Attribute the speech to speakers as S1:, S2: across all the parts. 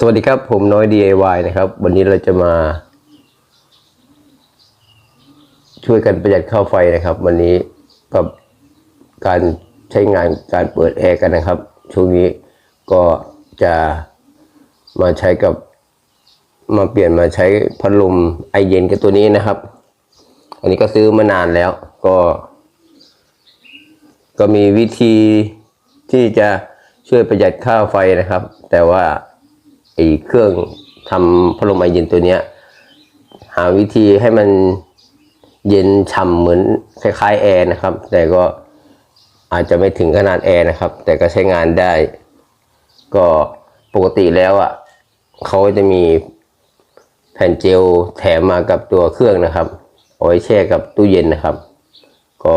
S1: สวัสดีครับ ผมน้อย DIY นะครับ วันนี้เราจะมา ช่วยกันประหยัดค่าไฟนะครับ วันนี้กับการใช้งานการเปิดแอร์กันนะครับ ช่วงนี้ก็จะมาใช้กับ มาเปลี่ยนมาใช้พัดลมไอเย็นกับตัวนี้นะครับ อันนี้ก็ซื้อมานานแล้วก็ ก็มีวิธีที่จะช่วยประหยัดค่าไฟนะครับ แต่ว่า ไอ้เครื่องทำพัดลมไอเย็นตัวเนี้ย หาวิธีให้มันเย็นฉ่ำเหมือนคล้ายๆแอร์นะครับ แต่ก็อาจจะไม่ถึงขนาดแอร์นะครับ แต่ก็ใช้งานได้ ก็ปกติแล้วอะเขาจะมีแผ่นเจลแถมมากับตัวเครื่องนะครับเอาไว้แช่กับตู้เย็นนะครับ ก็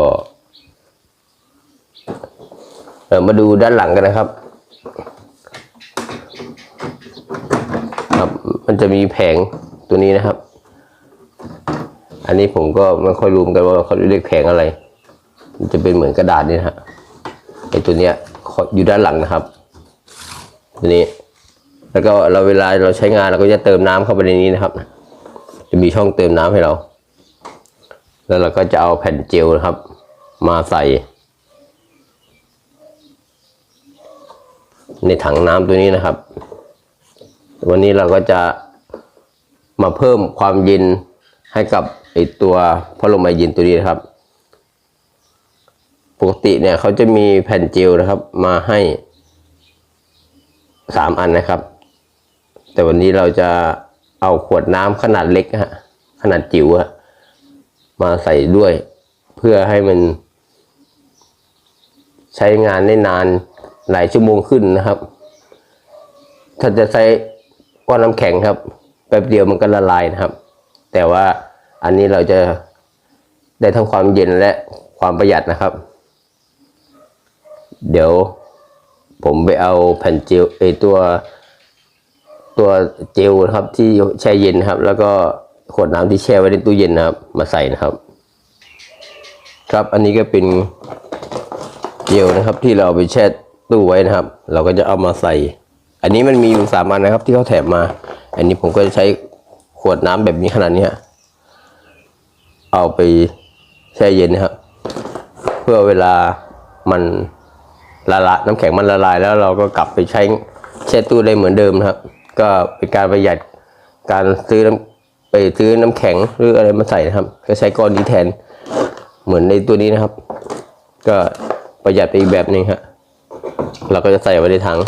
S1: เออมาดูด้านหลังกันนะครับ มันจะมีแผงตัวนี้นะครับ อันนี้ผมก็ไม่ค่อยรู้เหมือนกันว่าเขาเรียกแผงอะไร มันจะเป็นเหมือนกระดาษนี่นะฮะไอตัวเนี้ยอยู่ด้านหลังนะครับ ตัวนี้ แล้วก็เราเวลาเราใช้งานเราก็จะเติมน้ำเข้าไปในนี้นะครับ จะมีช่องเติมน้ำให้เรา แล้วเราก็จะเอาแผ่นเจลนะครับ มาใส่ ในถังน้ำตัวนี้นะครับ วันนี้เราก็จะมาเพิ่มความเย็นให้กับไอตัวพัดลมไอเย็นตัวนี้นะครับ ปกติเนี่ยเขาจะมีแผ่นเจลนะครับ มาให้สามอันนะครับ แต่วันนี้เราจะเอาขวดน้ำขนาดเล็กฮะขนาดจิ๋วฮะมาใส่ด้วย เพื่อให้มัน ใช้งานได้นานหลายชั่วโมงขึ้นนะครับ ถ้าจะใช้ ก้อนน้ำแข็งครับแป๊บเดียวมันก็ละลายนะครับ แต่ว่าอันนี้เราจะได้ทั้งความเย็นและความประหยัดนะครับ เดี๋ยวผมไปเอาแผ่นเจลไอตัวตัวเจลนะครับที่แช่เย็นครับ แล้วก็ขวดน้ำที่แช่ไว้ในตู้เย็นนะครับ มาใส่นะครับ ครับอันนี้ก็เป็นเจลนะครับที่เราไปแช่ตู้ไว้นะครับ เราก็จะเอามาใส่ อันนี้มันมีอยู่สามอันนะครับ ที่เขาแถมมา อันนี้ผมก็จะใช้ขวดน้ำแบบนี้ขนาดนี้เอาไปแช่เย็นนะครับ เพื่อเวลามันละลายน้ำแข็งมันละลาย แล้วเราก็กลับไปใช้แช่ตู้ได้เหมือนเดิมนะครับ ก็เป็นการประหยัดการซื้อน้ำไปซื้อน้ำแข็งหรืออะไรมาใส่นะครับ ก็ใช้ก้อนนี้แทนเหมือนในตัวนี้นะครับ ก็ประหยัดไปอีกแบบหนึงครับเราก็จะใส่ไว้ในถัง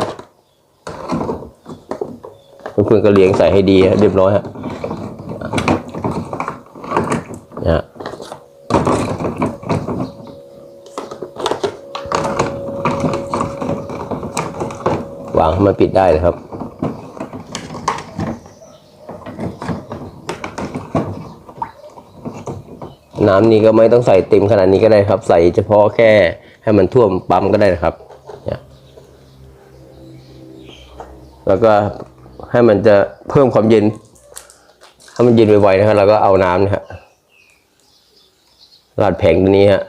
S1: เพื่อนๆก็เลี้ยงใส่ให้ดีเรียบร้อยฮะนะฮะวางให้มันปิดได้เลยครับน้ำนี้ก็ไม่ต้องใส่เต็มขนาดนี้ก็ได้ครับ ใส่เฉพาะแค่ให้มันท่วมปั๊มก็ได้นะครับ แล้วก็ ให้มันจะเพิ่มความเย็นให้มันเย็นไวๆนะครับเราก็เอาน้ำนะฮะราดแผงตัวนี้ฮะ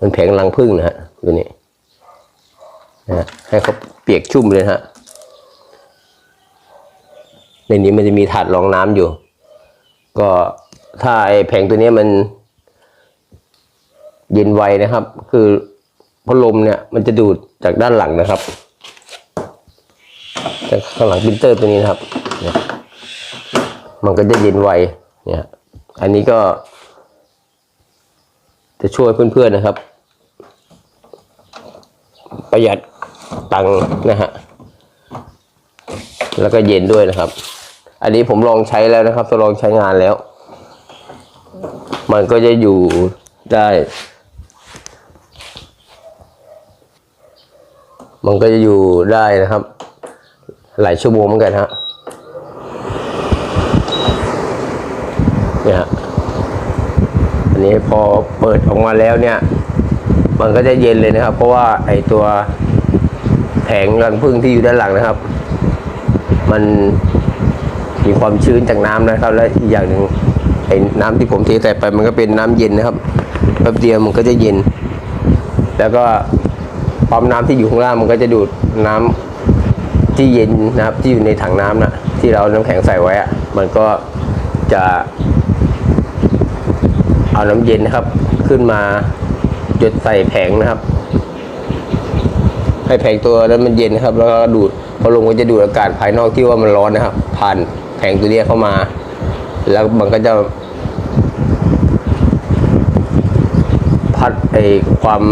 S1: มันแผงรังผึ้งนะฮะตัวนี้นะฮะให้เขาเปียกชุ่มเลยฮะในนี้มันจะมีถาดรองน้ำอยู่ ก็ถ้าไอ้แผงตัวนี้มัน เย็นไวนะครับ คือพัดลมเนี่ย มันจะดูดจากด้านหลังนะครับ จากข้างหลังปรินเตอร์ตัวนี้นะครับเนี่ยมันก็จะเย็นไวเนี่ยอันนี้ก็ จะช่วยเพื่อนๆนะครับ ประหยัดตังค์นะฮะแล้วก็เย็นด้วยนะครับ อันนี้ผมลองใช้แล้วนะครับทดลองใช้งานแล้ว มันก็จะอยู่ได้ มันก็จะอยู่ได้นะครับ หลายชั่วโมงเหมือนกันฮะเนี่ยฮะอันนี้พอเปิดออกมาแล้วเนี่ย มันก็จะเย็นเลยนะครับ เพราะว่าไอตัวแผงรังผึ้งที่อยู่ด้านหลังนะครับ มันมีความชื้นจากน้ำนะครับ และอีกอย่างหนึ่งไอ้น้ำที่ผมเทใส่ไปมันก็เป็นน้ำเย็นนะครับแป๊บเดียวมันก็จะเย็น แล้วก็ปั๊มน้ำที่อยู่ข้างล่างมันก็จะดูดน้ำ ที่เย็นนะครับที่อยู่ในถังน้ำนะที่เราน้ำแข็งใส่ไว้อะมันก็จะเอาน้ำเย็นนะครับ ขึ้นมาจุดใส่แผงนะครับ ให้แผงตัวนั้นมันเย็นนะครับ แล้วก็ดูดพอลงก็จะดูดอากาศภายนอกที่ว่ามันร้อนนะครับ ผ่านแผงตัวนี้เข้ามา แล้วมันก็จะพัดไอความ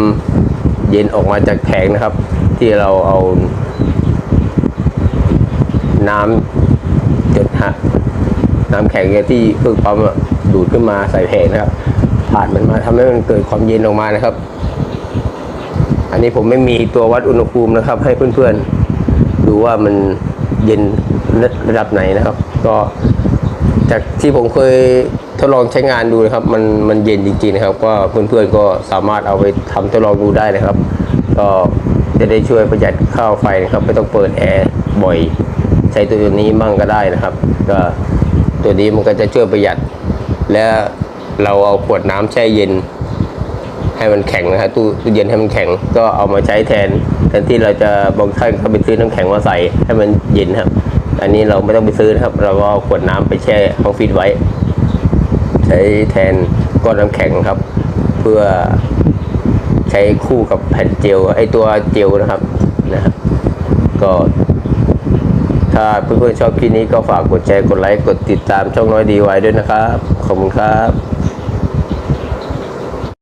S1: เย็นออกมาจากแผงนะครับ ที่เราเอา น้ำจุดฮะน้ำแข็งเนี่ยที่เครื่องปั๊มดูดขึ้นมาใส่แผงนะครับผ่านมันมาทำให้มันเกิดความเย็นออกมานะครับ อันนี้ผมไม่มีตัววัดอุณหภูมินะครับ ให้เพื่อนๆดูว่ามันเย็นระดับไหนนะครับ ก็จากที่ผมเคยทดลองใช้งานดูนะครับ มันมันเย็นจริงๆนะครับ ก็เพื่อนๆก็สามารถเอาไปทำทดลองดูได้นะครับ ก็จะได้ช่วยประหยัดค่าไฟนะครับไม่ต้องเปิดแอร์บ่อย ใช้ตัวนี้มั่งก็ได้นะครับ ก็ตัวนี้มันก็จะช่วยประหยัด และเราเอาขวดน้ำแช่เย็น ให้มันแข็งนะครับตู้ตู้เย็นให้มันแข็งก็เอามาใช้แทนแทนที่เราจะบางท่านเขาไปซื้อน้ำแข็งมาใส่ให้มันเย็นครับ อันนี้เราไม่ต้องไปซื้อนะครับ เราก็เอาขวดน้ำไปแช่ห้องฟรีดไว้ ใช้แทนก้อนน้ำแข็งครับ เพื่อใช้คู่กับแผ่นเจลไอตัวเจลนะครับนะครับก็ ถ้าเพื่อนๆชอบคลิปนี้ก็ฝากกดแชร์กดไลค์กดติดตามช่องน้อยดีไว้ด้วยนะครับ ขอบคุณครับ